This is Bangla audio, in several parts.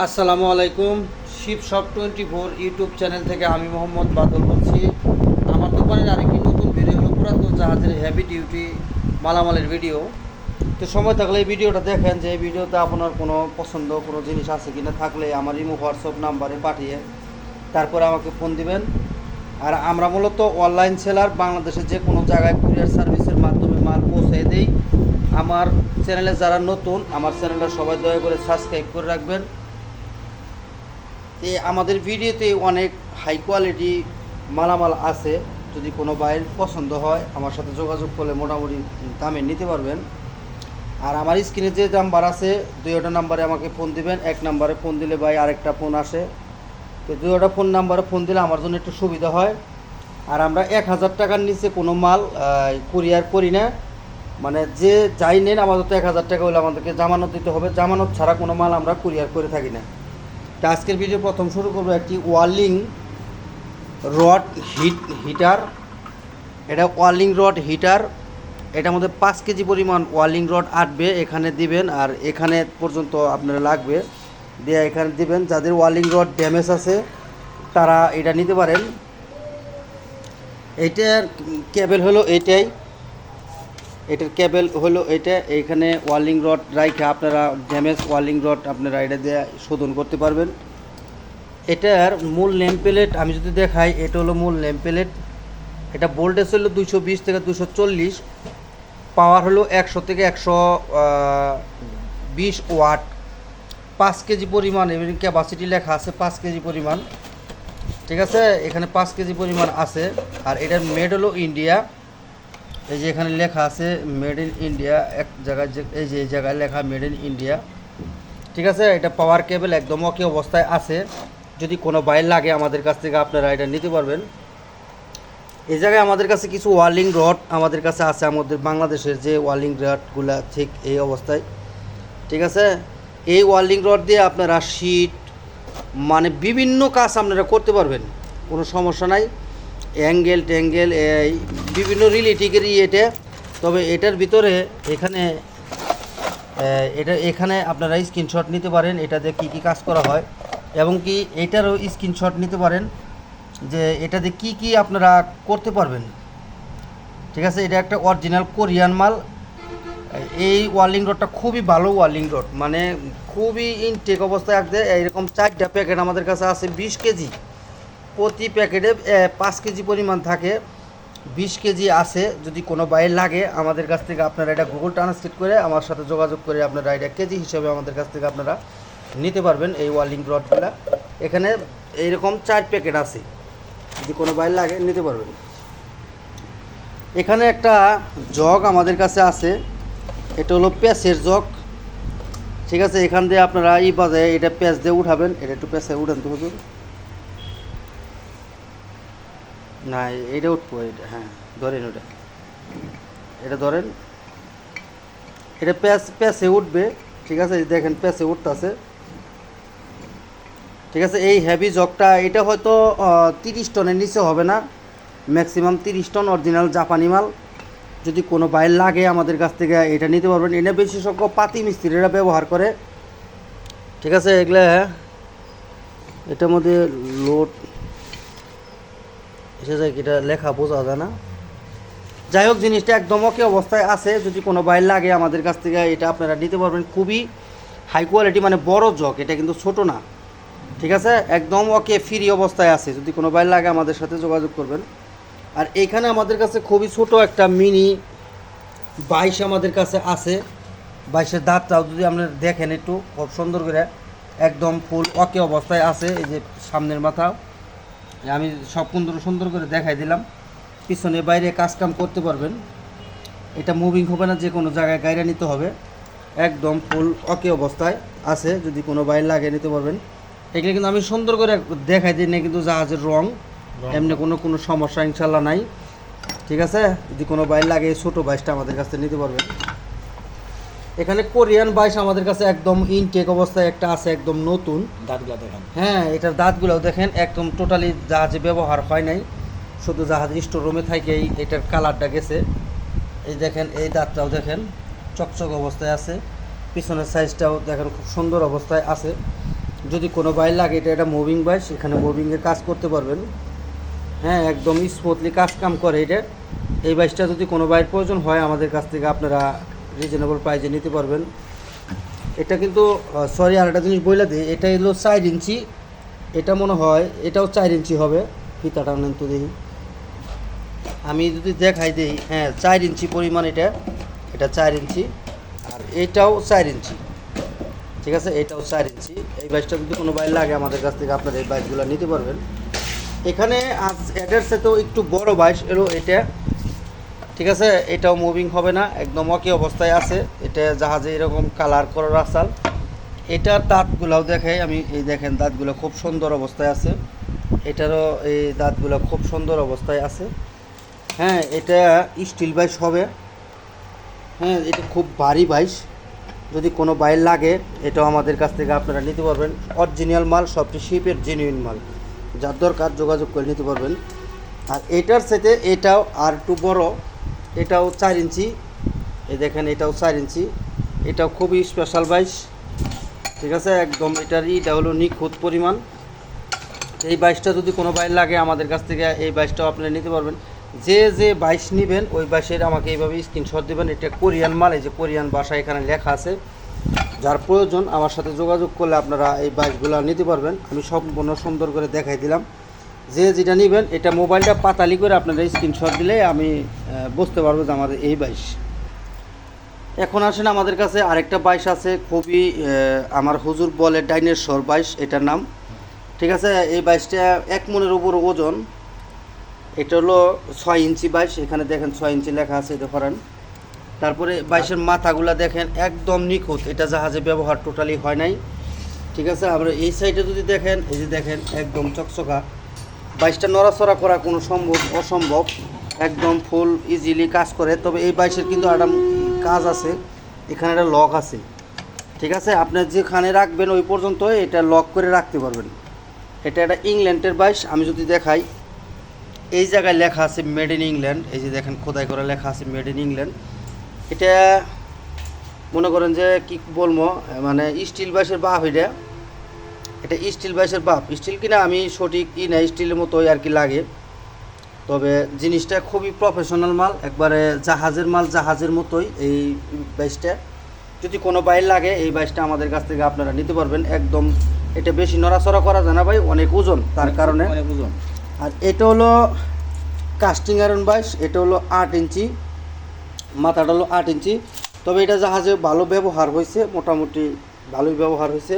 আসসালামু আলাইকুম। Shiv shop twenty four YouTube channel থেকে আমি মোহাম্মদ বাদল বলছি। আমার দোকানের আরেকটি নতুন ভিডিও হলো পুরাতন জাহাজের হেভি ডিউটি মালামালের ভিডিও তো সময় থাকলে এই ভিডিওটা দেখেন যে এই ভিডিওতে আপনার কোনো পছন্দ, কোনো জিনিস আছে কি না থাকলে আমার ইমো, হোয়াটসঅ্যাপ নাম্বারে পাঠিয়ে তারপরে আমাকে ফোন দিবেন। আর আমরা মূলত অনলাইন সেলার বাংলাদেশের যে কোনো জায়গায় কুরিয়ার সার্ভিসের মাধ্যমে মাল পৌঁছে দেই। আমার চ্যানেলে যারা নতুন, আমার চ্যানেলটা সবাই দয়া করে সাবস্ক্রাইব করে রাখবেন। এই আমাদের ভিডিওতে অনেক হাই কোয়ালিটি মালামাল আছে। যদি কোনো বাইর পছন্দ হয়, আমার সাথে যোগাযোগ করলে মোটামুটি দামে নিতে পারবেন। আর আমার স্ক্রিনে যে নাম্বার আছে, দুইটা নাম্বারে আমাকে ফোন দিবেন। এক নাম্বারে ফোন দিলে ভাই আরেকটা ফোন আসে। তো দুইটা ফোন নাম্বারে ফোন দিলে আমার জন্য একটু সুবিধা হয়। আর আমরা এক হাজার টাকার নিচে কোনো মাল কুরিয়ার করি না। মানে যে যাই নেন, আমাদের তো এক হাজার টাকা হলে আমাদেরকে জামানত দিতে হবে। জামানত ছাড়া কোনো মাল আমরা কুরিয়ার করে থাকি না। তো আজকের ভিডিও প্রথম শুরু করব একটি ওয়ার্লিং রড হিট, হিটার। এটা ওয়ার্লিং রড হিটার। এটার মধ্যে পাঁচ কেজি পরিমাণ ওয়ার্লিং রড আটবে এখানে দিবেন, আর এখানে পর্যন্ত আপনারা লাগবে। দিয়ে এখানে দিবেন, যাদের ওয়ার্লিং রড ড্যামেজ আছে, তারা এটা নিতে পারেন। এইটার কেবল হলো এইটাই এটার কেবল হলো এটা এখানে ওয়ার্লিং রড রাইখে আপনারা ড্যামেজ ওয়ার্লিং রড আপনারা এটা দিয়ে শোধন করতে পারবেন। এটার মূল নেম প্লেট আমি যদি দেখাই, এটা হলো মূল নেম প্লেট। এটা ভোল্টেজ হলো দুশো বিশ থেকে দুশো চল্লিশ, পাওয়ার হলো একশো থেকে একশো বিশ ওয়াট। পাঁচ কেজি পরিমাণ এবং ক্যাপাসিটি লেখা আছে পাঁচ কেজি পরিমাণ। ঠিক আছে? এখানে পাঁচ কেজি পরিমাণ আছে। আর এটার মেড হলো ইন্ডিয়া এই যে এখানে লেখা আছে মেড ইন ইন্ডিয়া, এক জায়গায় এই যে এই জায়গায় লেখা মেড ইন ইন্ডিয়া। ঠিক আছে? এটা পাওয়ার কেবল একদম ওকে অবস্থায় আছে। যদি কোনো বাইর লাগে আমাদের কাছ থেকে আপনারা এটা নিতে পারবেন। এই জায়গায় আমাদের কাছে কিছু ওয়ার্লিং রড আমাদের কাছে আছে আমাদের বাংলাদেশের যে ওয়ার্লিং রডগুলা ঠিক এই অবস্থায়। ঠিক আছে? এই ওয়ার্লিং রড দিয়ে আপনারা শীট মানে বিভিন্ন কাজ আপনারা করতে পারবেন। কোনো সমস্যা নাই। অ্যাঙ্গেল ট্যাঙ্গেল, এই বিভিন্ন রিলেটিকের এটা। তবে এটার ভিতরে এখানে এটা এখানে আপনারা স্ক্রিনশট নিতে পারেন এটাতে কী কী কাজ করা হয়। এবং কি এটারও স্ক্রিনশট নিতে পারেন যে এটাতে কি কি আপনারা করতে পারবেন। ঠিক আছে? এটা একটা অরিজিনাল কোরিয়ান মাল। এই ওয়ার্লিং রডটা খুবই ভালো ওয়ার্লিং রড। মানে খুবই ইনটেক অবস্থায় আছে। এইরকম চারটা প্যাকেট আমাদের কাছে আছে, বিশ কেজি। প্রতি প্যাকেটে পাঁচ কেজি পরিমাণ থাকে। বিশ কেজি আছে, যদি কোনো বাইরে লাগে, আমাদের কাছ থেকে আপনারা এটা গুগল ট্রান্সলেট করে আমার সাথে যোগাযোগ করে আপনারা এটা কেজি হিসেবে আমাদের কাছ থেকে আপনারা নিতে পারবেন এই ওয়ার্লিং রডগুলো এখানে এইরকম চার প্যাকেট আছে, যদি কোনো বাইরে লাগে, নিতে পারবেন। এখানে একটা জগ আমাদের কাছে আছে, এটা হলো প্যাসের জগ। ঠিক আছে, এখান দিয়ে আপনারা ই বাজে এটা প্যাচ দিয়ে উঠাবেন, এটা একটু প্যাচে উঠান তো হুজুর। না এটা উঠবো এটা হ্যাঁ ধরেন ওটা। এটা ধরেন, এটা প্যাচ, প্যাচে উঠবে, ঠিক আছে? দেখেন, প্যাচে উঠতেছে। ঠিক আছে, এই হেভি জগটা এটা হয়তো তিরিশ টনের নিচে হবে না। ম্যাক্সিমাম তিরিশ টন অরিজিনাল জাপানি মাল। যদি কোনো বাইর লাগে আমাদের কাছ থেকে, এটা নিতে পারবেন। এটা বিশেষজ্ঞ পাতি মিস্ত্রিরা ব্যবহার করে। ঠিক আছে, এগুলো এটার মধ্যে লোড এসে যায় এটা লেখা বোঝা যায় না। যাই হোক জিনিসটা একদম ওকে অবস্থায় আছে। যদি কোনো বাইর লাগে আমাদের কাছ থেকে, এটা আপনারা নিতে পারবেন। খুবই হাই কোয়ালিটি মানে বড় জগ, এটা কিন্তু ছোট না। ঠিক আছে? একদম ওকে ফ্রি অবস্থায় আছে। যদি কোনো বাইর লাগে আমাদের সাথে যোগাযোগ করবেন। আর এইখানে আমাদের কাছে খুবই ছোট একটা মিনি বাইশ আমাদের কাছে আছে। বাইশের দাঁতটাও যদি আপনারা দেখেন একটু, খুব সুন্দর করে, একদম ফুল ওকে অবস্থায় আছে। এই যে সামনের মাথা আমি সব সুন্দর সুন্দর করে দেখাই দিলাম। পিছনে বাইরে কাজ কাম করতে পারবেন। এটা মুভিং হবে না যে কোনো জায়গায় গাইরা নিতে হবে। একদম ফুল ওকে অবস্থায় আছে যদি কোনো বাইরে লাগে নিতে পারবেন। এগুলো কিন্তু আমি সুন্দর করে দেখাই দিই না কিন্তু জাহাজের রং। এমনি কোনো কোনো সমস্যা ইনশাল্লাহ নাই। ঠিক আছে? যদি কোনো বাইর লাগে ছোটো বাইশটা আমাদের কাছে নিতে পারবেন। এখানে কোরিয়ান বাইশ আমাদের কাছে একদম ইনটেক অবস্থায় একটা আছে একদম নতুন। দাঁতগুলো দেখেন। হ্যাঁ এটার দাঁতগুলোও দেখেন একদম টোটালি জাহাজে ব্যবহার হয় নাই। শুধু জাহাজের স্টোর রুমে থাকেই এটার কালারটা গেছে। এই দেখেন এই দাঁতটাও দেখেন চকচক অবস্থায় আছে। পিছনের সাইজটাও দেখেন খুব সুন্দর অবস্থায় আছে। যদি কোনো বাইক লাগে এটা একটা মুভিং বাইক এখানে মুভিংয়ে কাজ করতে পারবেন। হ্যাঁ একদম স্মুথলি কাজ কাম করে এটা। এই বাইকটা যদি কোনো বাইক প্রয়োজন হয় আমাদের কাছ থেকে আপনারা রিজনেবল প্রাইজে নিতে পারবেন। এটা কিন্তু সরি আর একটা জিনিস বইলা দিই, এটা হলো চার ইঞ্চি। এটা মনে হয়, এটাও চার ইঞ্চি হবে। ফিতাটা নেন তো দেখি। আমি যদি দেখাই দিই হ্যাঁ চার ইঞ্চি পরিমাণ এটা। এটা চার ইঞ্চি, আর এটাও চার ইঞ্চি। ঠিক আছে, এটাও চার ইঞ্চি। এই বাইকটা যদি কোনো বাইক লাগে, আমাদের কাছ থেকে আপনারা এই বাইকগুলো নিতে পারবেন। এখানে আজ এটার সাথেও একটু বড় বাইক এলো এটা। ঠিক আছে? এটাও মুভিং হবে না, একদম অকি অবস্থায় আছে। এটা জাহাজে এরকম কালার করা রাস্তাল এটার দাঁতগুলাও দেখাই, আমি এই দেখেন দাঁতগুলো খুব সুন্দর অবস্থায় আছে। এটারও এই দাঁতগুলো খুব সুন্দর অবস্থায় আছে। হ্যাঁ এটা স্টিল বাইস হবে। হ্যাঁ এটা খুব ভারী বাইস যদি কোনো বাইর লাগে, এটাও আমাদের কাছ থেকে আপনারা নিতে পারবেন। অরিজিনাল মাল, সবটি শিপের জেনুইন মাল। যার দরকার যোগাযোগ করে নিতে পারবেন। আর এটার সাথে এটাও আর একটু বড়। এটাও চার ইঞ্চি। এই দেখেন, এটাও চার ইঞ্চি। এটাও খুবই স্পেশাল বাইস ঠিক আছে? একদম এটার ইটা হলো নিখুঁত পরিমাণ। এই বাইশটা যদি কোনো বাইর লাগে আমাদের কাছ থেকে, এই বাইশটাও আপনারা নিতে পারবেন। যে যে বাইশ নেবেন, ওই বাইসের আমাকে এইভাবে স্ক্রিনশট দেবেন। এটা কোরিয়ান মাল, এই যে কোরিয়ান ভাষা এখানে লেখা আছে। যার প্রয়োজন, আমার সাথে যোগাযোগ করলে আপনারা এই বাইকগুলো নিতে পারবেন। আমি সম্পূর্ণ সুন্দর করে দেখাই দিলাম। যে যেটা নেবেন, এটা মোবাইলটা পাতালি করে আপনারা স্ক্রিনশট দিলে আমি বুঝতে পারব যে আমাদের এই বাইশ। এখন আসেন আমাদের কাছে আরেকটা বাইশ আছে, খুবই আমার হুজুর বলে ডাইনেশ্বর বাইশ, এটার নাম। ঠিক আছে, এই বাইশটা এক মনের উপর ওজন। এটা হলো ছয় ইঞ্চি বাইশ, এখানে দেখেন ছয় ইঞ্চি লেখা আছে, এটা করেন তারপরে বাইশের মাথাগুলা দেখেন একদম নিখুঁত, এটা জাহাজে ব্যবহার টোটালি হয় নাই। ঠিক আছে, আমরা এই সাইডে যদি দেখেন, এই যে দেখেন, একদম চকচকা। বাইশটা নড়াচড়া করা কোনো সম্ভব, অসম্ভব। একদম ফুল ইজিলি কাজ করে। তবে এই বাইশের কিন্তু একটা কাজ আছে। এখানে একটা লক আছে। ঠিক আছে? আপনি যেখানে রাখবেন ওই পর্যন্ত এটা লক করে রাখতে পারবেন। এটা একটা ইংল্যান্ডের বাইশ। আমি যদি দেখাই, এই জায়গায় লেখা আছে মেড ইন ইংল্যান্ড এই যে দেখেন, খোদাই করে লেখা আছে মেড ইন ইংল্যান্ড এটা মনে করেন যে কি বলব মানে স্টিল বাইশের বাপ এটা। এটা স্টিল বাইশের বাপ। স্টিল কিনা আমি সঠিক ই না স্টিলের মতোই আর কি লাগে। তবে জিনিসটা খুবই প্রফেশনাল মাল একবারে জাহাজের মাল জাহাজের মতোই এই বাইসটা যদি কোনো বাইর লাগে এই বাইসটা আমাদের কাছ থেকে আপনারা নিতে পারবেন। একদম এটা বেশি নড়াচড়া করা যায় না ভাই অনেক ওজন তার কারণে। অনেক ওজন। আর এটা হলো কাস্টিং আয়রন বাইস এটা হলো আট ইঞ্চি। মাথাটা হলো আট ইঞ্চি। তবে এটা জাহাজে ভালো ব্যবহার হয়েছে মোটামুটি ভালোই ব্যবহার হয়েছে।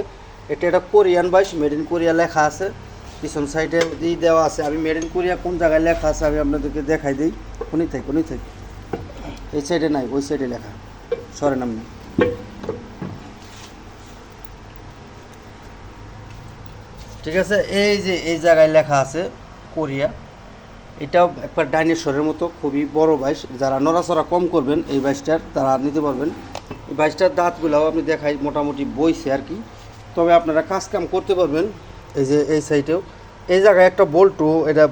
এটা একটা কোরিয়ান বাইশ মেড ইন কোরিয়া লেখা আছে। পিছন সাইডে দিয়ে দেওয়া আছে। আমি মেড ইন কোরিয়া কোন জায়গায় লেখা আছে আমি আপনাদেরকে দেখাই দিই। কোনই থাক কোনই থাক। এই সাইডে নাই, ওই সাইডে লেখা। সরে নাম নেই ঠিক আছে, এই যে, এই জায়গায় লেখা আছে কোরিয়া। এটাও একবার ডাইনোসরের মতো খুবই বড় বাইশ যারা নড়াচড়া কম করবেন, এই বাইশটার তারা নিতে পারবেন। এই বাইশটার দাঁতগুলাও আপনি দেখাই, মোটামুটি বইছে আর কি। তবে আপনারা কাজ কাম করতে পারবেন। এই যে এই সাইডেও এই জায়গায় একটা বল্টু, এটা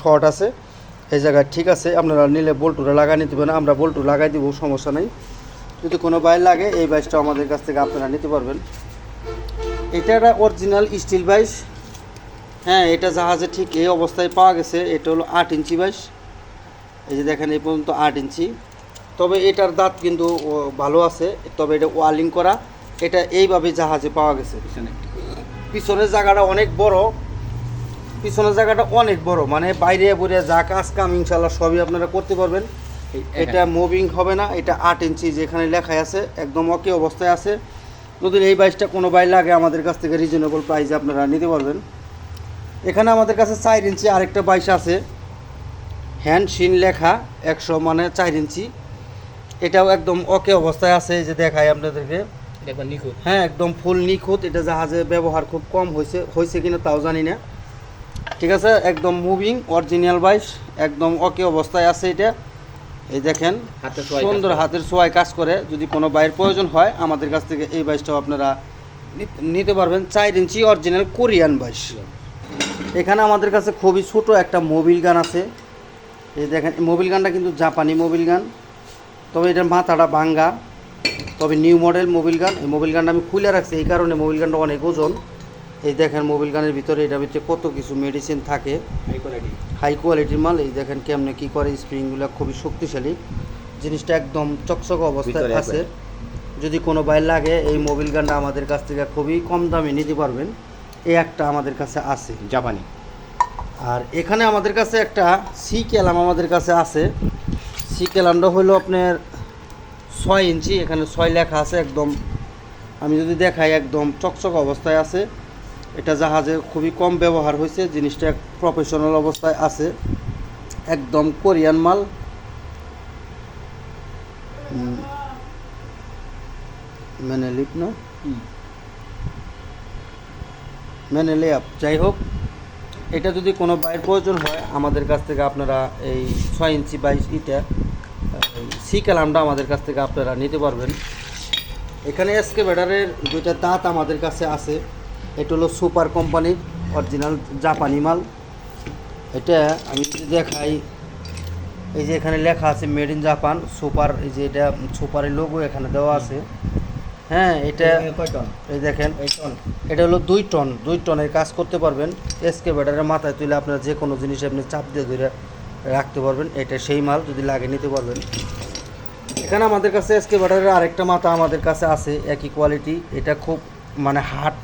শর্ট আছে। এই জায়গায় ঠিক আছে, আপনারা নিলে বল্টুটা লাগাই নিতে পারেন। আমরা বল্টু লাগাই দিব, সমস্যা নেই। যদি কোনো বাইর লাগে, এই বাইশটা আমাদের কাছ থেকে আপনারা নিতে পারবেন। এটা একটা অরিজিনাল স্টিল বাইশ হ্যাঁ এটা জাহাজে ঠিক এই অবস্থায় পাওয়া গেছে। এটা হলো আট ইঞ্চি বাইশ এই যে দেখেন, এই পর্যন্ত আট ইঞ্চি। তবে এটার দাঁত কিন্তু ভালো আছে। তবে এটা ওয়ালিং করা। এটা এইভাবে জাহাজে পাওয়া গেছে। পিছনের জায়গাটা অনেক বড়। পিছনের জায়গাটা অনেক বড়। মানে বাইরে বইরে যা কাজ কাম ইনশাল্লাহ সবই আপনারা করতে পারবেন। এটা মুভিং হবে না। এটা আট ইঞ্চি যেখানে লেখাই আছে একদম অকে অবস্থায় আছে। যদি এই বাইসটা কোনো বাই লাগে আমাদের কাছ থেকে রিজনেবল প্রাইসে আপনারা নিতে পারবেন। এখানে আমাদের কাছে চার ইঞ্চি আরেকটা বাইশ আছে। হ্যান্ড শিন লেখা একশো মানে চার ইঞ্চি এটাও একদম অকে অবস্থায় আছে। এই যে দেখায় আপনাদেরকে। একবার নিখুঁত? হ্যাঁ একদম ফুল নিখুঁত। এটা জাহাজে ব্যবহার খুব কম হয়েছে হয়েছে কিনা তাও জানি না। ঠিক আছে? একদম মুভিং অরিজিনাল বাইশ একদম অকে অবস্থায় আছে এটা। এই দেখেন হাতে ছোঁয়ায় সুন্দর হাতের ছোঁয়ায় কাজ করে। যদি কোনো বাইয়ের প্রয়োজন হয় আমাদের কাছ থেকে এই বাইশটাও আপনারা নিতে পারবেন। চার ইঞ্চি অরিজিনাল কোরিয়ান বাইশ। এখানে আমাদের কাছে খুবই ছোট একটা মোবিল গান আছে। এই দেখেন মোবিল গানটা কিন্তু জাপানি মোবিল গান। তবে এটার মাথাটা ভাঙ্গা। তবে নিউ মডেল মোবিল গান এই মোবিল গানটা আমি খুলে রাখছি এই কারণে মোবিল গানটা অনেক ওজন। এই দেখেন মোবিল গানের ভিতরে এটার ভিতরে কত কিছু মেডিসিন থাকে। হাই কোয়ালিটির মাল এই দেখেন কেমনে কি করে স্প্রিংগুলো খুবই শক্তিশালী। জিনিসটা একদম চকচক অবস্থায় আছে। যদি কোনো বাইর লাগে এই মোবিল গানটা আমাদের কাছ থেকে খুবই কম দামে নিতে পারবেন। এই একটা আমাদের কাছে আছে। জাপানি। আর এখানে আমাদের কাছে একটা সি ক্যালাম আমাদের কাছে আছে। সি ক্যালামটা হলো আপনার ছয় ইঞ্চি এখানে ছয় লেখা আছে একদম। আমি যদি দেখাই একদম চকচক অবস্থায় আছে এটা জাহাজে খুবই কম ব্যবহার হয়েছে জিনিসটা এক প্রফেশনাল অবস্থায় আছে। একদম কোরিয়ান মাল। হুম। মেনে লিপ না? মেনে লে আপ যাই হোক। এটা যদি কোনো বাইয়ের প্রয়োজন হয় আমাদের কাছ থেকে আপনারা এই ছয় ইঞ্চি বাইশ ইটা সি ক্যালামটা আমাদের কাছ থেকে আপনারা নিতে পারবেন। এখানে এসকে ব্যাটারের দুইটা দাঁত আমাদের কাছে আছে। এটা হলো সুপার কোম্পানির অরিজিনাল জাপানি মাল। এটা আমি যদি দেখাই এই যে এখানে লেখা আছে মেড ইন জাপান সুপার এই যে এটা সুপারের লোগো এখানে দেওয়া আছে। হ্যাঁ এটা কয় টন? এই দেখেন এই টন? এটা হলো দুই টন দুই টনের কাজ করতে পারবেন। এসকে ব্যাটারের মাথায় তুলে আপনার যে কোনো জিনিস আপনি চাপ দিয়ে ধরে রাখতে পারবেন। এটা সেই মাল যদি লাগে নিতে পারবেন। এখানে আমাদের কাছে এসকে ব্যাটারের আরেকটা মাথা আমাদের কাছে আছে, একই কোয়ালিটি এটা খুব মানে হাট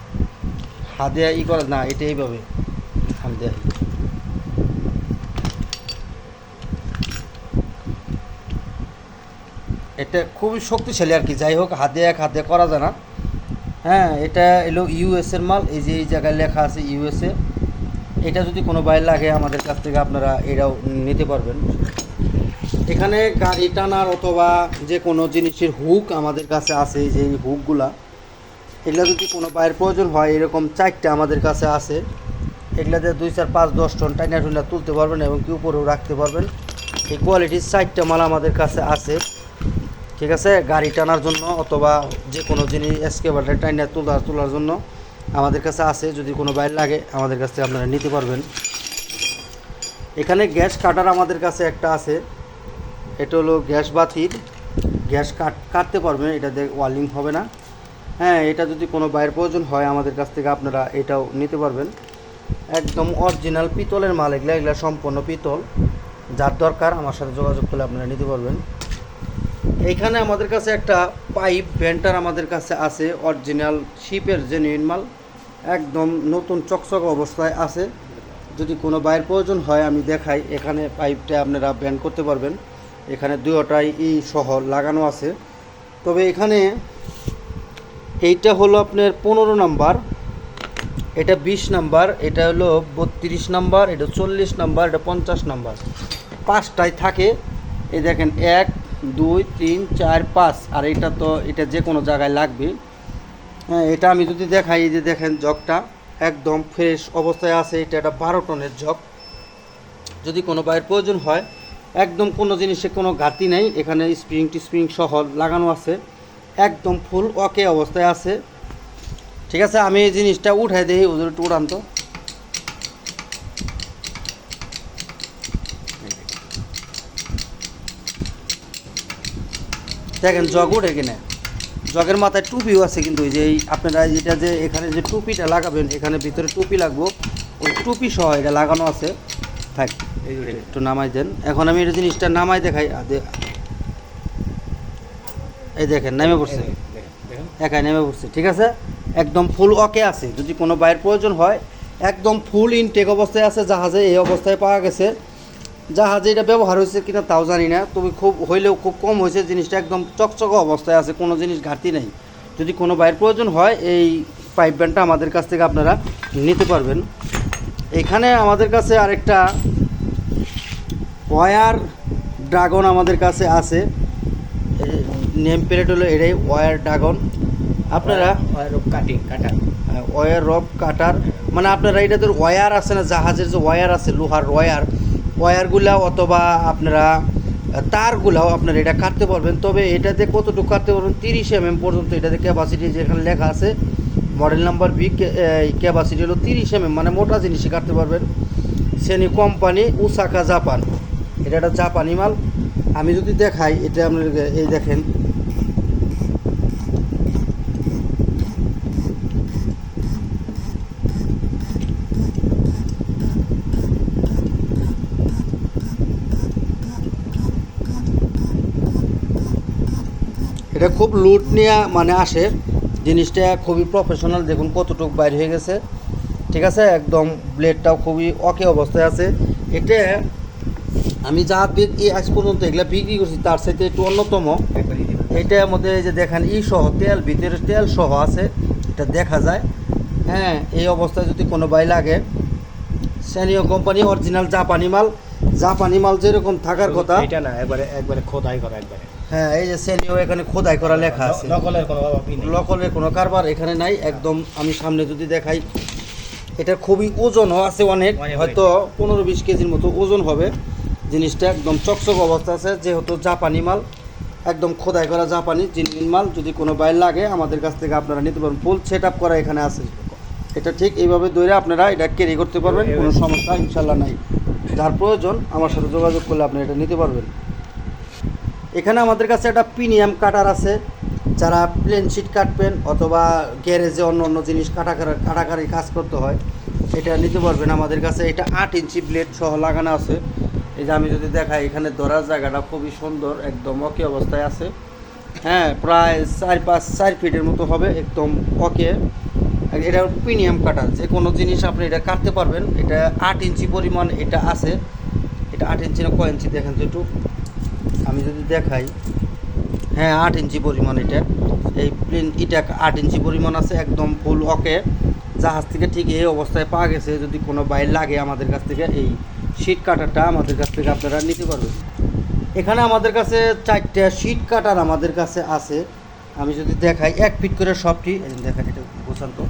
হাতে ই করে, না, এটা এইভাবে হাত দেয়। এটা খুবই শক্তিশালী আর কি, যাই হোক, হাতে এক হাতে করা যায় না। হ্যাঁ এটা এলো ইউএস এর মাল, এই যে এই জায়গায় লেখা আছে ইউএসএ এটা যদি কোনো বাইর লাগে আমাদের কাছ থেকে, আপনারা এটাও নিতে পারবেন। এখানে গাড়ি টানার অথবা যে কোনো জিনিসের হুক আমাদের কাছে আছে যে হুকগুলা, এগুলো যদি কোনো বাইরের প্রয়োজন হয়, এরকম চারটে আমাদের কাছে আছে। এগুলাতে দুই, চার, পাঁচ, দশ টন টাইনা টুইনা তুলতে পারবেন এবং কি উপরেও রাখতে পারবেন। এই কোয়ালিটির চারটা মাল আমাদের কাছে আছে। ঠিক আছে? গাড়ি টানার জন্য অথবা যে কোনো জিনিস এসকেভারটা টাইনা তোলার তোলার জন্য আমাদের কাছে আছে। যদি কোনো বাইর লাগে, আমাদের কাছে আপনারা নিতে পারবেন। এখানে গ্যাস কাটার আমাদের কাছে একটা আছে। এটা হলো গ্যাস বাতির গ্যাস কাট, কাটতে পারবেন এটা ওয়ালিং হবে না। হ্যাঁ এটা যদি কোনো বাইরের প্রয়োজন হয়, আমাদের কাছ থেকে আপনারা এটাও নিতে পারবেন। একদম অরিজিনাল পিতলের মাল, এগুলো, এগুলা সম্পূর্ণ পিতল। যার দরকার, আমার সাথে যোগাযোগ করলে আপনারা নিতে পারবেন। এইখানে আমাদের কাছে একটা পাইপ, ভেন্টার আমাদের কাছে আছে, অরিজিনাল শিপের জেনুইন মাল। একদম নতুন চকচক অবস্থায় আছে। যদি কোনো বাইরের প্রয়োজন হয়, আমি দেখাই। এখানে পাইপটা আপনারা ব্যান্ড করতে পারবেন। এখানে দুয়োটাই ই সহ লাগানো আছে। তবে এখানে এইটা হলো আপনার পনেরো নাম্বার, এটা বিশ নাম্বার, এটা হলো বত্রিশ নাম্বার, এটা চল্লিশ নাম্বার, এটা পঞ্চাশ নাম্বার। পাঁচটায় থাকে। এই দেখেন, এক, দুই, তিন, চার, পাঁচ, আর এটা তো এটা যে কোনো জায়গায় লাগবে। হ্যাঁ এটা আমি যদি দেখাই, এই যে দেখেন জগটা একদম ফ্রেশ অবস্থায় আছে, এটা একটা বারো টনের জগ। যদি কোনো বাইরের প্রয়োজন হয় একদম কোনো জিনিসে কোনো ঘাটতি নেই। এখানে স্প্রিং টিস্প্রিং সহ লাগানো আছে। একদম ফুল ওকে অবস্থায় আছে। ঠিক আছে, আমি এই জিনিসটা উঠাই দিই ওদের একটু উড়ান তো। দেখেন, জগ উঠে কিনে। জগের মাথায় টুপিও আছে কিন্তু ওই যে আপনারা এটা যে এখানে যে টুপিটা লাগাবেন, এখানে ভিতরে টুপি লাগবো। ওই টুপি সহ এটা লাগানো আছে। থাক একটু নামাই দেন। এখন আমি এটা জিনিসটা নামাই দেখাই এই দেখেন নেমে পড়ছে। একাই নেমে পড়ছে ঠিক আছে? একদম ফুল ওকে আছে যদি কোনো বাইরের প্রয়োজন হয় একদম ফুল ইনটেক অবস্থায় আছে জাহাজে এই অবস্থায় পাওয়া গেছে। জাহাজে এটা ব্যবহার হয়েছে কিনা তাও জানি না তবে খুব হইলেও খুব কম হয়েছে জিনিসটা একদম চকচকে অবস্থায় আছে কোনো জিনিস ঘাটতি নেই। যদি কোনো বাইরের প্রয়োজন হয় এই পাইপ ব্যান্ডটা আমাদের কাছ থেকে আপনারা নিতে পারবেন। এখানে আমাদের কাছে আরেকটা ওয়ার ড্রাগন আমাদের কাছে আছে। নেম প্লেট হলো এটাই ওয়ার ড্রাগন। আপনারা cutting cutter. War rob cutter. মানে আপনারা এটাতে ওয়ার আছে না জাহাজের যে ওয়ার আছে লোহার ওয়ার। ওয়ারগুলা অথবা আপনারা তারগুলাও আপনারা এটা কাটতে পারবেন। তবে এটাতে কতটুকু কাটতে পারবেন? তিরিশ এম এম পর্যন্ত এটাতে ক্যাপাসিটি যেখানে লেখা আছে মডেল নাম্বার বি ক্যাপাসিটি হলো তিরিশ এম মানে মোটা জিনিসই কাটতে পারবেন। সেনি কোম্পানি উসাকা জাপান এটা একটা জাপানি মাল। আমি যদি দেখাই, এটা আপনার এই দেখেন। এটা খুব লুট নিয়ে মানে আসে। জিনিসটা খুবই প্রফেশনাল দেখুন কতটুকু বাইর হয়ে গেছে। ঠিক আছে? একদম ব্লেডটাও খুবই অকে অবস্থায় আছে। এটা আমি যা বিক্রি আজ পর্যন্ত এগুলা বিক্রি করছি তার সাথে একটু অন্যতম। এইটার মধ্যে এই যে দেখেন ই সহ তেল ভিতরে তেল সহ আছে। এটা দেখা যায়। হ্যাঁ এই অবস্থায় যদি কোনো বাই লাগে স্যানিও কোম্পানি অরিজিনাল জাপানি মাল। জাপানি মাল যেরকম থাকার কথা। এটা না একবারে একবারে খোদাই করা একবারে। হ্যাঁ এই যে স্যানিও এখানে খোদাই করা লেখা আছে। নকলের কোনো লকলের কোনো কারবার এখানে নাই একদম আমি সামনে যদি দেখাই এটা খুবই ওজনও আছে অনেক হয়তো পনেরো বিশ কেজির মতো ওজন হবে। জিনিসটা একদম চকচক অবস্থা আছে যেহেতু জাপানি মাল একদম খোদাই করা জাপানি জিনিস মাল। যদি কোনো বাইর লাগে আমাদের কাছ থেকে আপনারা নিতে পারবেন। ফুল সেট আপ করা এখানে আছে। এটা ঠিক এইভাবে দৌড়ে আপনারা এটা ক্যারি করতে পারবেন কোনো সমস্যা ইনশাল্লাহ নাই। যার প্রয়োজন আমার সাথে যোগাযোগ করলে আপনি এটা নিতে পারবেন। এখানে আমাদের কাছে একটা প্রিমিয়াম কাটার আছে, যারা প্লেন শিট কাটবেন অথবা গ্যারেজে অন্য অন্য জিনিস কাটা কাটাকারি কাজ করতে হয়, এটা নিতে পারবেন আমাদের কাছে। এটা আট ইঞ্চি ব্লেড সহ লাগানো আছে। এই যে আমি যদি দেখাই, এখানে ধরার জায়গাটা খুবই সুন্দর, একদম অকে অবস্থায় আছে। হ্যাঁ প্রায় চার পাঁচ, চার ফিটের মতো হবে, একদম অকে এটা প্রিমিয়াম কাটার যে কোনো জিনিস আপনি এটা কাটতে পারবেন। এটা আট ইঞ্চি পরিমাণ এটা আছে। এটা আট ইঞ্চি না, কয় ইঞ্চি দেখেন তো একটু। আমি যদি দেখাই হ্যাঁ আট ইঞ্চি পরিমাণ এটা। এই প্লেন এটা আট ইঞ্চি পরিমাণ আছে, একদম ফুল ওকে জাহাজ থেকে ঠিক এই অবস্থায় পাওয়া গেছে, যদি কোনো বাইর লাগে আমাদের কাছ থেকে, এই শিট কাটারটা আমাদের কাছ থেকে আপনারা নিতে পারবেন। এখানে আমাদের কাছে চারটা শিট কাটার আমাদের কাছে আছে। আমি যদি দেখাই, এক ফিট করে সবটি দেখেন এটা বোঝান তো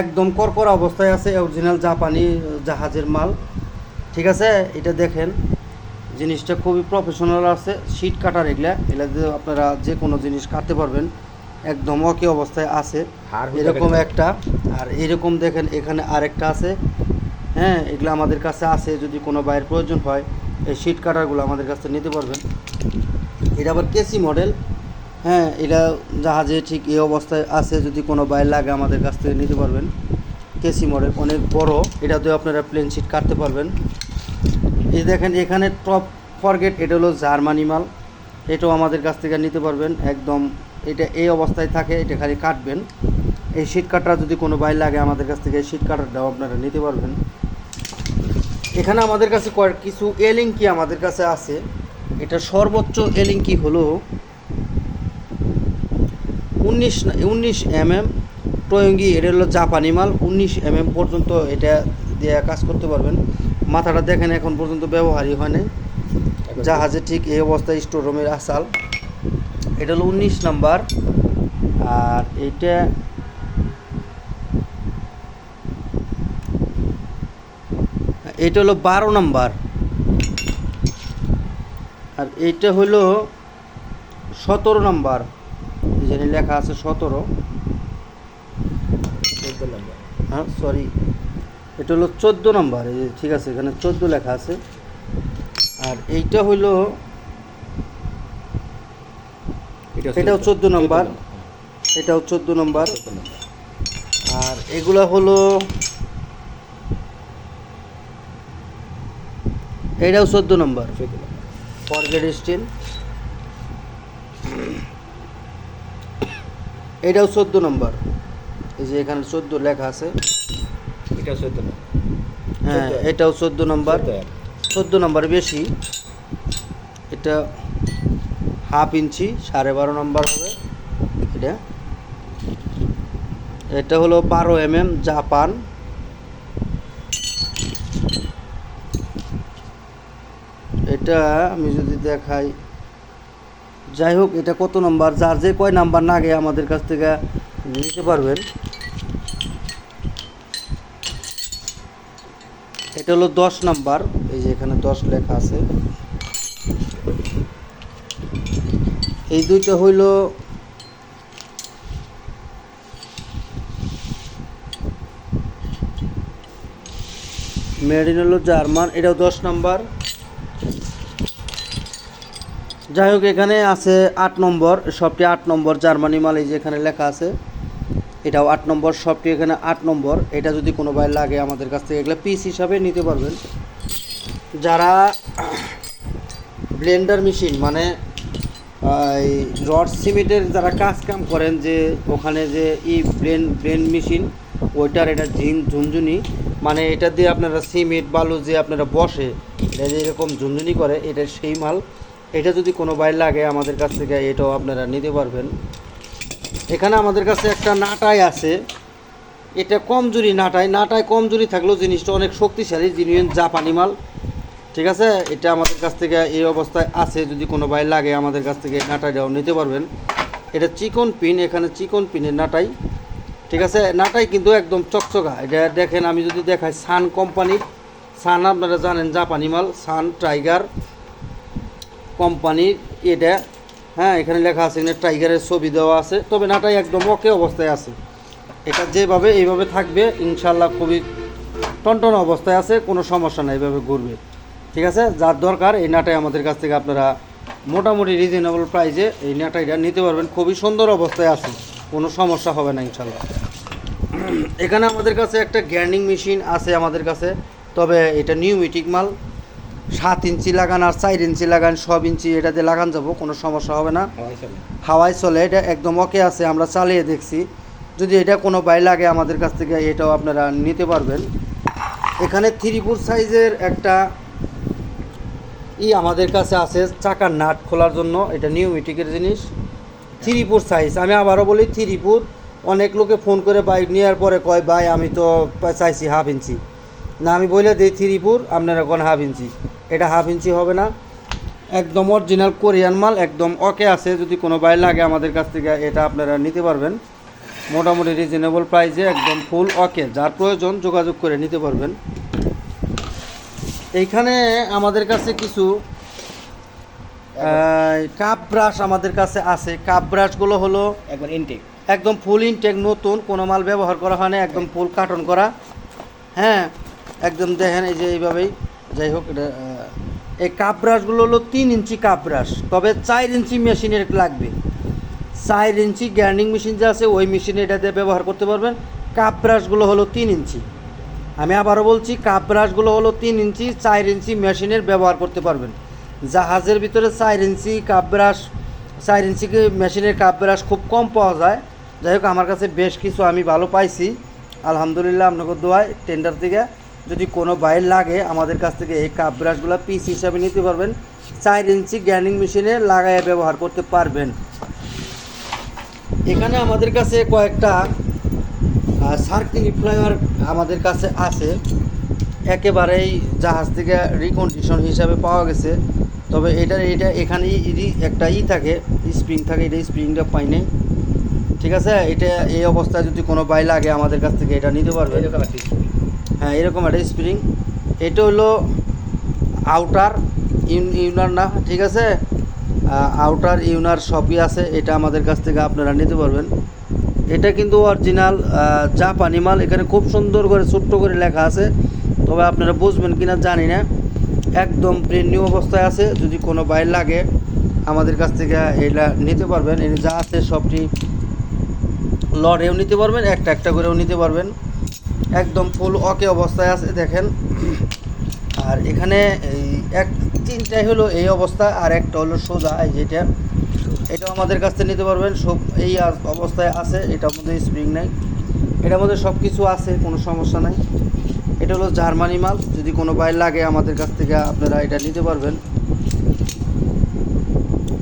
একদম করকরা অবস্থায় আছে অরিজিনাল জাপানি জাহাজের মাল। ঠিক আছে, এটা দেখেন। জিনিসটা খুবই প্রফেশনাল আছে শিট কাটার এগুলা এগুলা দিয়ে আপনারা যে কোনো জিনিস কাটতে পারবেন একদম অকে অবস্থায় আছে। এরকম একটা আর এরকম দেখেন এখানে আরেকটা আছে হ্যাঁ এগুলো আমাদের কাছে আছে যদি কোনো বাইরের প্রয়োজন হয় এই শিট কাটারগুলো আমাদের কাছে নিতে পারবেন। এটা আবার কেসি মডেল হ্যাঁ এটা জাহাজে ঠিক এই অবস্থায় আছে যদি কোনো বাইর লাগে আমাদের কাছ থেকে নিতে পারবেন। কেসি মডেল অনেক বড় এটাতেও আপনারা প্লেন শিট কাটতে পারবেন। এই দেখেন, এখানে টপ ফরগেট এটা হলো জার্মানি মাল। এটাও আমাদের কাছ থেকে নিতে পারবেন। একদম এটা এই অবস্থায় থাকে, এটা খালি কাটবেন। এই শিট কাটার যদি কোনো বাইর লাগে আমাদের কাছ থেকে শিট কাটারটাও আপনারা নিতে পারবেন। এখানে আমাদের কাছে কয়েক, কিছু এলিঙ্কি আমাদের কাছে আছে। এটা সর্বোচ্চ এলিঙ্কি হলো উনিশ উনিশ এম এম টয়ঙ্গি এটা হলো জাপানি মাল, উনিশ এম এম পর্যন্ত এটা দিয়ে কাজ করতে পারবেন। মাথাটা দেখেন এখন পর্যন্ত ব্যবহারই হয় নাই। জাহাজে ঠিক এই অবস্থায় স্টোর রুমের আসাল এটা হলো উনিশ নাম্বার। আর এইটা এটা হলো বারো নাম্বার। আর এইটা হলো সতেরো নাম্বার। যেখানে লেখা আছে সতেরো। হ্যাঁ সরি এটা হলো চোদ্দ নম্বর এই যে ঠিক আছে এখানে চোদ্দ লেখা আছে। আর এইটা হলো এটাও চোদ্দ নম্বর। এটাও চোদ্দ নম্বর। আর এগুলা হলো এটাও চোদ্দ নম্বর। চোদ্দ নম্বর। Forget still. এটাও চোদ্দ নম্বর। এই যে এখানে চোদ্দ লেখা আছে। এটাও চোদ্দ হ্যাঁ। এটাও চোদ্দ নম্বর। চোদ্দ। নম্বর বেশি। এটা হাফ ইঞ্চি সাড়ে বারো নম্বর হবে। এটা। এটা হলো বারো এম এম জাপান। এটা আমি যদি দেখাই। যাই হোক এটা কত নম্বর? যার যে কয় নাম্বার না আগে আমাদের কাছ থেকে নিতে পারবেন। এটা হলো দশ নাম্বার। এই যে এখানে দশ লেখা আছে। এই দুইটা হইল মেডিন হলো জার্মান, এটাও দশ নাম্বার। যাই হোক, এখানে আছে আট নম্বর, সবটি আট নম্বর জার্মানি মাল, এই যে এখানে লেখা আছে। এটাও আট নম্বর সবটি এখানে আট নম্বর। এটা যদি কোনো ভাই লাগে আমাদের কাছ থেকে, এগুলো পিস হিসাবে নিতে পারবেন। যারা ব্লেন্ডার মেশিন মানে এই রড সিমেন্টের যারা কাজ কাম করেন যে, ওখানে যে ই ব্লেন ব্লেন মেশিন ওইটার এটা ঝিন ঝুনঝুনি মানে এটা দিয়ে আপনারা সিমেন্ট বালু যে আপনারা বসে, এটা যে এরকম ঝুনঝুনি করে, এটা সেই মাল। এটা যদি কোনো বাইর লাগে আমাদের কাছ থেকে, এটাও আপনারা নিতে পারবেন। এখানে আমাদের কাছে একটা নাটাই আছে। এটা কমজোরি নাটাই। নাটায় কমজোরি থাকলেও জিনিসটা অনেক শক্তিশালী জিনিস জাপানি মাল। ঠিক আছে? এটা আমাদের কাছ থেকে এই অবস্থায় আছে। যদি কোনো বাইর লাগে আমাদের কাছ থেকে নাটাইটাও নিতে পারবেন। এটা চিকন পিন, এখানে চিকন পিনের নাটাই। ঠিক আছে? নাটাই কিন্তু একদম চকচকা। এটা দেখেন, আমি যদি দেখাই, সান কোম্পানির সান আপনারা জানেন, জাপানি মাল। সান টাইগার কোম্পানির এটা। হ্যাঁ এখানে লেখা আছে, এখানে টাইগারের ছবি দেওয়া আছে। তবে নাটাই একদম ওকে অবস্থায় আছে। এটা যেভাবে, এইভাবে থাকবে ইনশাল্লাহ খুবই টনটন অবস্থায় আছে, কোনো সমস্যা নাই এইভাবে ঘুরবে। ঠিক আছে? যার দরকার, এই নাটাই আমাদের কাছ থেকে আপনারা মোটামুটি রিজনেবল প্রাইসে এই নাটাইটা নিতে পারবেন। খুবই সুন্দর অবস্থায় আছে, কোনো সমস্যা হবে না ইনশাল্লাহ এখানে আমাদের কাছে একটা গ্যান্ডিং মেশিন আছে আমাদের কাছে, তবে এটা নিউমেটিক মাল। সাত ইঞ্চি লাগান আর চার ইঞ্চি লাগান সব ইঞ্চি এটা দিয়ে লাগান যাব কোনো সমস্যা হবে না। হাওয়াই চলে। হাওয়ায় চলে এটা একদম ওকে আছে আমরা চালিয়ে দেখছি। যদি এটা কোনো বাই লাগে আমাদের কাছ থেকে এটাও আপনারা নিতে পারবেন। এখানে থ্রিপুর সাইজের একটা ই আমাদের কাছে আছে চাকার নাট খোলার জন্য এটা নিউ মিটিকের জিনিস। থ্রিপুর সাইজ আমি আবারও বলি থ্রিপুর অনেক লোকে ফোন করে বাইক নেওয়ার পরে কয় ভাই আমি তো চাইছি হাফ ইঞ্চি না আমি বলে দিই থ্রিপুর আপনারা কোন হাফ ইঞ্চি এটা হাফ ইঞ্চি হবে না। একদম অরিজিনাল কোরিয়ান মাল একদম ওকে আছে। যদি কোনো বাই লাগে আমাদের কাছ থেকে এটা আপনারা নিতে পারবেন। মোটামুটি রিজনেবল প্রাইসে একদম ফুল ওকে যার প্রয়োজন যোগাযোগ করে নিতে পারবেন। এইখানে আমাদের কাছে কিছু কাপ ব্রাশ আমাদের কাছে আছে। কাপ ব্রাশগুলো হলো একবার ইনটেক একদম ফুল ইনটেক নতুন। কোনো মাল ব্যবহার করা হয় না একদম ফুল কার্টন করা। হ্যাঁ একদম দেখেন এই যে এইভাবেই। যাই হোক এটা এই কাপ ব্রাশগুলো হলো তিন ইঞ্চি কাপ ব্রাশ তবে চার ইঞ্চি মেশিনের লাগবে। চার ইঞ্চি গ্যান্ডিং মেশিন যে আছে, ওই মেশিনে এটা দিয়ে ব্যবহার করতে পারবেন। কাপ ব্রাশগুলো হলো তিন ইঞ্চি। আমি আবারও বলছি, কাপ ব্রাশগুলো হলো তিন ইঞ্চি, চার ইঞ্চি মেশিনের ব্যবহার করতে পারবেন। জাহাজের ভিতরে চার ইঞ্চি কাপ ব্রাশ চার ইঞ্চি মেশিনের কাপ ব্রাশ খুব কম পাওয়া যায়। যাই হোক, আমার কাছে বেশ কিছু আমি ভালো পাইছি। আলহামদুলিল্লাহ, আপনাকে দোয়ায় টেন্ডার থেকে যদি কোনো বাইর লাগে, আমাদের কাছ থেকে এই কাপ ব্রাশগুলো পিস হিসাবে নিতে পারবেন। চার ইঞ্চি গ্যান্ডিং মেশিনে লাগাইয়ে ব্যবহার করতে পারবেন। এখানে আমাদের কাছে কয়েকটা সার্কিল ফ্লাইওভার আমাদের কাছে আছে। একেবারেই জাহাজ থেকে রিকন্ডিশন হিসাবে পাওয়া গেছে। তবে এটা এটা এখানে ই- একটা ই থাকে স্প্রিং থাকে, এটা স্প্রিংটা পাই ঠিক আছে? এটা এই অবস্থায় যদি কোনো বাই লাগে, আমাদের কাছ থেকে এটা নিতে পারবে হ্যাঁ এরকম একটা স্প্রিং এটা হলো আউটার ইউনার না, ঠিক আছে? আউটার ইউনার সবই আছে, এটা আমাদের কাছ থেকে আপনারা নিতে পারবেন। এটা কিন্তু অরিজিনাল জাপানি মাল, এখানে খুব সুন্দর করে, ছোট্ট করে লেখা আছে। তবে আপনারা বুঝবেন কিনা জানি না। একদম ব্রেন নিউ অবস্থায় আছে, যদি কোনো বাইর লাগে, আমাদের কাছ থেকে এটা নিতে পারবেন। এর যা আছে সবটি লড়েও নিতে পারবেন, একটা একটা করেও নিতে পারবেন। একদম ফুল ওকে অবস্থায় আছে, দেখেন। আর এখানে এই এক, তিনটাই হলো এই অবস্থা, আর একটা হলো সোজা, এই যেটা এটা। আমাদের কাছ থেকে নিতে পারবেন, সব এই অবস্থায় আছে, এটার মধ্যে স্প্রিং নাই। এটার মধ্যে সব কিছু আছে, কোনো সমস্যা নাই। এটা হলো জার্মানি মাল, যদি কোনো বাইর লাগে আমাদের কাছ থেকে, আপনারা এটা নিতে পারবেন।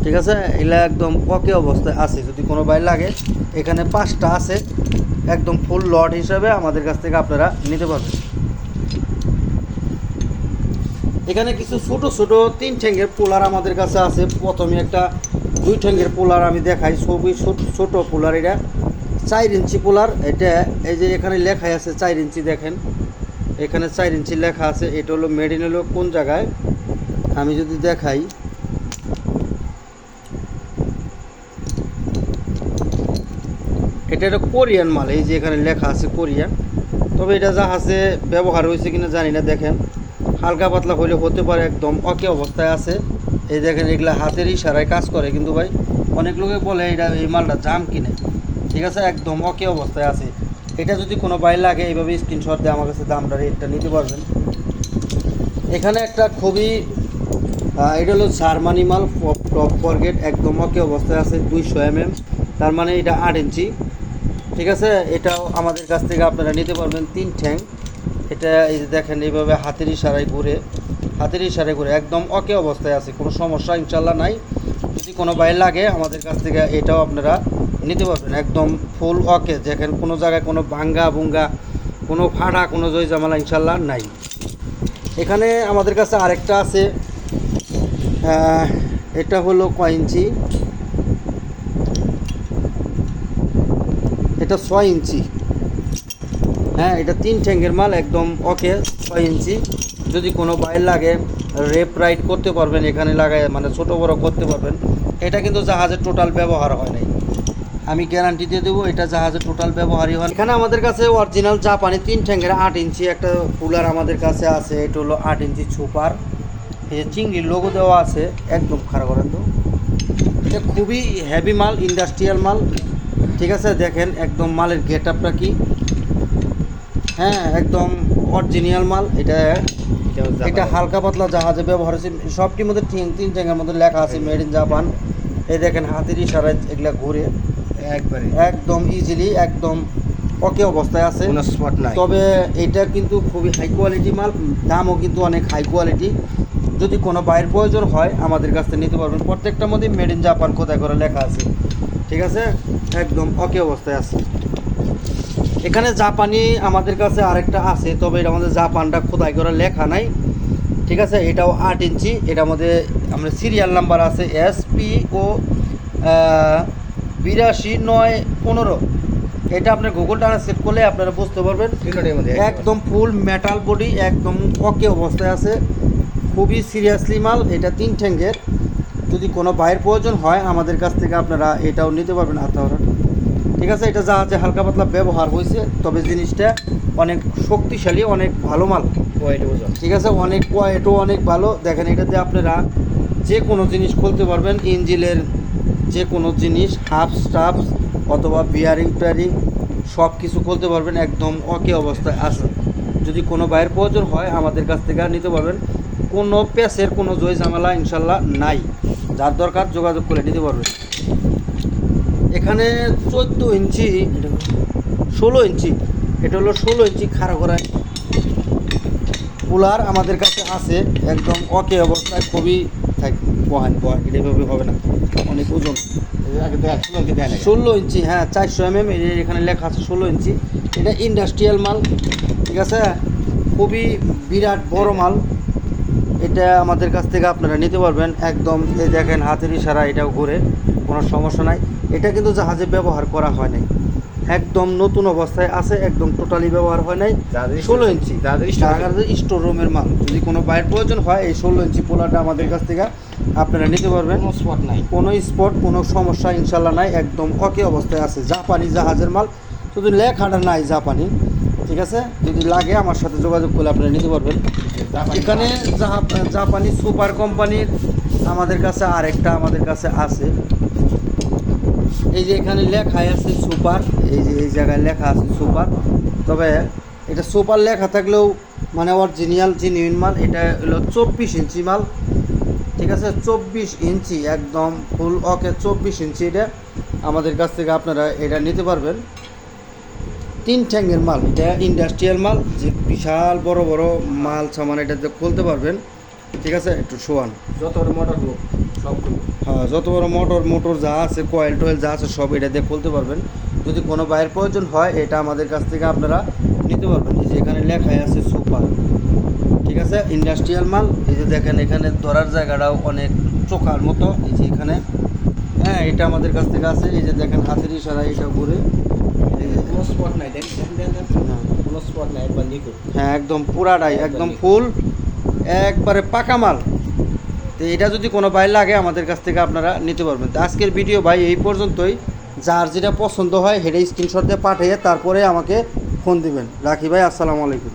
ঠিক আছে? এগুলা একদম ওকে অবস্থায় আছে, যদি কোনো বাইর লাগে, এখানে পাঁচটা আছে। একদম ফুল লট হিসাবে আমাদের কাছ থেকে আপনারা নিতে পারবেন। এখানে কিছু ছোট ছোট তিন ঠ্যাঙ্গের পোলার আমাদের কাছে আছে। প্রথমে একটা দুই ঠ্যাঙ্গের পোলার আমি দেখাই, সবই ছোট পোলার এটা। চার ইঞ্চি পোলার, এটা এই যে এখানে লেখাই আছে চার ইঞ্চি, দেখেন। এখানে চার ইঞ্চি লেখা আছে, এটা হলো মেডিন হলো কোন জায়গায়? আমি যদি দেখাই এটা একটা কোরিয়ান মাল, এই যে এখানে লেখা আছে কোরিয়ান। তবে এটা জাহাজে ব্যবহার হয়েছে কিনা জানি না, দেখেন। হালকা পাতলা হলে হতে পারে একদম ওকে অবস্থায় আছে। এই দেখেন, এগুলা হাতের ইশারায় কাজ করে কিন্তু ভাই। অনেক লোকে বলে এটা এই মালটা জাম কিনে। ঠিক আছে, একদম ওকে অবস্থায় আছে। এটা যদি কোনো বাই লাগে, এইভাবে স্ক্রিনশট দিয়ে আমার কাছে দামটা রেটটা নিতে পারবেন। এখানে একটা খুবই এটা হলো জার্মানি মাল টপ, ফরগেট, একদম ওকে অবস্থায় আছে, দুইশো এম তার মানে এটা আট ইঞ্চি। ঠিক আছে? এটাও আমাদের কাছ থেকে আপনারা নিতে পারবেন তিন ঠ্যাং। এটা এই যে দেখেন, এইভাবে হাতের ইশারায় ঘুরে, হাতের ইশারায় ঘুরে, একদম ওকে অবস্থায় আছে, কোনো সমস্যা ইনশাল্লাহ নাই। যদি কোনো বাইর লাগে, আমাদের কাছ থেকে এটাও আপনারা নিতে পারবেন, একদম ফুল ওকে দেখেন, কোনো জায়গায় কোনো ভাঙ্গা ভুঙ্গা, কোনো ফাড়া, কোনো জয় জামালা ইনশাল্লাহ নাই। এখানে আমাদের কাছে আরেকটা আছে এটা হলো কয় এটা ছয় ইঞ্চি। হ্যাঁ এটা তিন ঠ্যাঙ্গের মাল একদম ওকে ছয় ইঞ্চি। যদি কোনো বাইর লাগে রেপ রাইড করতে পারবেন, এখানে লাগায় মানে ছোটো বড় করতে পারবেন। এটা কিন্তু জাহাজের টোটাল ব্যবহার হয় নাই। আমি গ্যারান্টি দিয়ে দেবো, এটা জাহাজের টোটাল ব্যবহারই হয় এখানে আমাদের কাছে অরিজিনাল জাপানি তিন ঠ্যাঙ্গের আট ইঞ্চি একটা কুলার আমাদের কাছে আছে, এটা হলো আট ইঞ্চি সুপার এই যে চিংড়ির লোগো দেওয়া আছে, একদম খারাপ করেন তো। এটা খুবই হেভি মাল ইন্ডাস্ট্রিয়াল মাল। ঠিক আছে দেখেন একদম মালের গেট আপটা কি? হ্যাঁ একদম অরিজিনাল মাল। এটা এটা হালকা পাতলা জাহাজে ব্যবহার হচ্ছে সবটির মধ্যে তিন তিন জায়গার মধ্যে লেখা আছে মেড ইন জাপান এই দেখেন হাতের ইশারায় এগুলা ঘুরে। একবারে। একদম ইজিলি একদম ওকে অবস্থায় আছে। কোনো স্পট নাই। তবে এটা কিন্তু খুবই হাই কোয়ালিটি মাল দামও কিন্তু অনেক হাই কোয়ালিটি যদি কোনো বাইরের প্রয়োজন হয় আমাদের কাছ থেকে নিতে পারবেন। প্রত্যেকটার মধ্যে মেড ইন জাপান কোথায় করে লেখা আছে। ঠিক আছে? একদম ওকে অবস্থায় আছে। এখানে জাপানি আমাদের কাছে আরেকটা আছে তবে এটা আমাদের জাপানটা খোদাই করে লেখা নাই। ঠিক আছে? এটাও আট ইঞ্চি এটা মধ্যে আমরা সিরিয়াল নাম্বার আছে এস পি ও বিরাশি নয় পনেরো। এটা আপনার গুগল ট্রান্সলেট করলে আপনারা বুঝতে পারবেন। একদম। ফুল মেটাল বডি একদম ওকে অবস্থায় আছে। খুবই সিরিয়াসলি মাল এটা তিন ঠ্যাঙ্গের যদি কোনো বাইরের প্রয়োজন হয় আমাদের কাছ থেকে আপনারা এটাও নিতে পারবেন হাতাওয়ারা ঠিক আছে এটা যা জাহাজে হালকা পাতলা ব্যবহার হয়েছে তবে জিনিসটা অনেক শক্তিশালী অনেক ভালো মাল। ঠিক আছে অনেক এটাও অনেক ভালো। দেখেন এটাতে আপনারা যে কোনো জিনিস খুলতে পারবেন ইঞ্জিনের যে কোনো জিনিস হাফ স্টাফস অথবা বিয়ারিং টিয়ারিং সব কিছু খুলতে পারবেন একদম ওকে অবস্থায় আছে। যদি কোনো বাইরের প্রয়োজন হয় আমাদের কাছ থেকে নিতে পারবেন। কোনো পেসের কোনো জয় ঝামেলা ইনশাল্লাহ নাই। যার দরকার যোগাযোগ করে নিতে পারবে। এখানে চোদ্দ ইঞ্চি ষোলো ইঞ্চি এটা হলো ষোলো ইঞ্চি খাড়া করায় কুলার আমাদের কাছে আছে একদম অকে অবস্থায় খুবই থাক বহান বহান এটা এভাবে হবে না। অনেক ওজন। ষোলো ইঞ্চি হ্যাঁ চারশো এম এম এখানে লেখা আছে ষোলো ইঞ্চি। এটা ইন্ডাস্ট্রিয়াল মাল ঠিক আছে? খুবই বিরাট বড় মাল। এটা আমাদের কাছ থেকে আপনারা নিতে পারবেন। একদম এই দেখেন হাতের ইশারা এটাও ঘুরে কোনো সমস্যা নাই। এটা কিন্তু জাহাজে ব্যবহার করা হয় নাই। একদম নতুন অবস্থায় আছে একদম টোটালি ব্যবহার হয় নাই। ষোলো ইঞ্চি। স্টোর রুমের মাল। যদি কোনো বাইরের প্রয়োজন হয় এই ষোলো ইঞ্চি পোলাটা আমাদের কাছ থেকে আপনারা নিতে পারবেন। কোনো স্পট নাই। কোনো স্পট কোনো সমস্যা ইনশাল্লাহ নাই। একদম ওকে অবস্থায় আছে জাপানি জাহাজের মাল। শুধু লেখাটা নাই জাপানি। ঠিক আছে? যদি লাগে আমার সাথে যোগাযোগ করলে আপনারা নিতে পারবেন। এখানে জাপানি সুপার কোম্পানির আমাদের কাছে আরেকটা আমাদের কাছে আছে। এই যে এখানে লেখাই আছে সুপার। এই যে এই জায়গায় লেখা আছে সুপার। তবে এটা সুপার লেখা থাকলেও মানে অরিজিনাল জেনুইন মাল, এটা হলো চব্বিশ ইঞ্চি মাল। ঠিক আছে? চব্বিশ ইঞ্চি একদম ফুল ওকে চব্বিশ ইঞ্চি এটা। আমাদের কাছ থেকে আপনারা এটা নিতে পারবেন। তিন ঠ্যাঙ্গের মাল এটা ইন্ডাস্ট্রিয়াল মাল যে বিশাল বড় বড় মাল সামান এটাতে খুলতে পারবেন ঠিক আছে? একটু শোয়ান। যত বড় মোটর হোক সব হ্যাঁ যত বড় মোটর মোটর যা আছে কয়েল টয়েল যা আছে সব এটা দিয়ে খুলতে পারবেন। যদি কোনো বাইরের প্রয়োজন হয় এটা আমাদের কাছ থেকে আপনারা নিতে পারবেন। এই যে এখানে লেখাই আছে সুপার ঠিক আছে? ইন্ডাস্ট্রিয়াল মাল এই যে দেখেন এখানে ধরার জায়গাটাও অনেক চোখার মতো। এই যে এখানে হ্যাঁ এটা আমাদের কাছ থেকে আছে। এই যে দেখেন হাতের ইশারা এটা ঘুরে যে- কোনো স্পট নাই হ্যাঁ। কোনো স্পট নাই একবার নিখুঁত হ্যাঁ একদম পুরাটাই একদম ফুল একবারে পাকা মাল। তো এটা যদি কোনো ভাই লাগে আমাদের কাছ থেকে আপনারা নিতে পারবেন। তো আজকের ভিডিও ভাই এই পর্যন্তই। যার যেটা পছন্দ হয় সেটাই স্ক্রিনশট দিয়ে পাঠিয়ে তারপরে আমাকে ফোন দিবেন। রাখি ভাই আসসালামু আলাইকুম।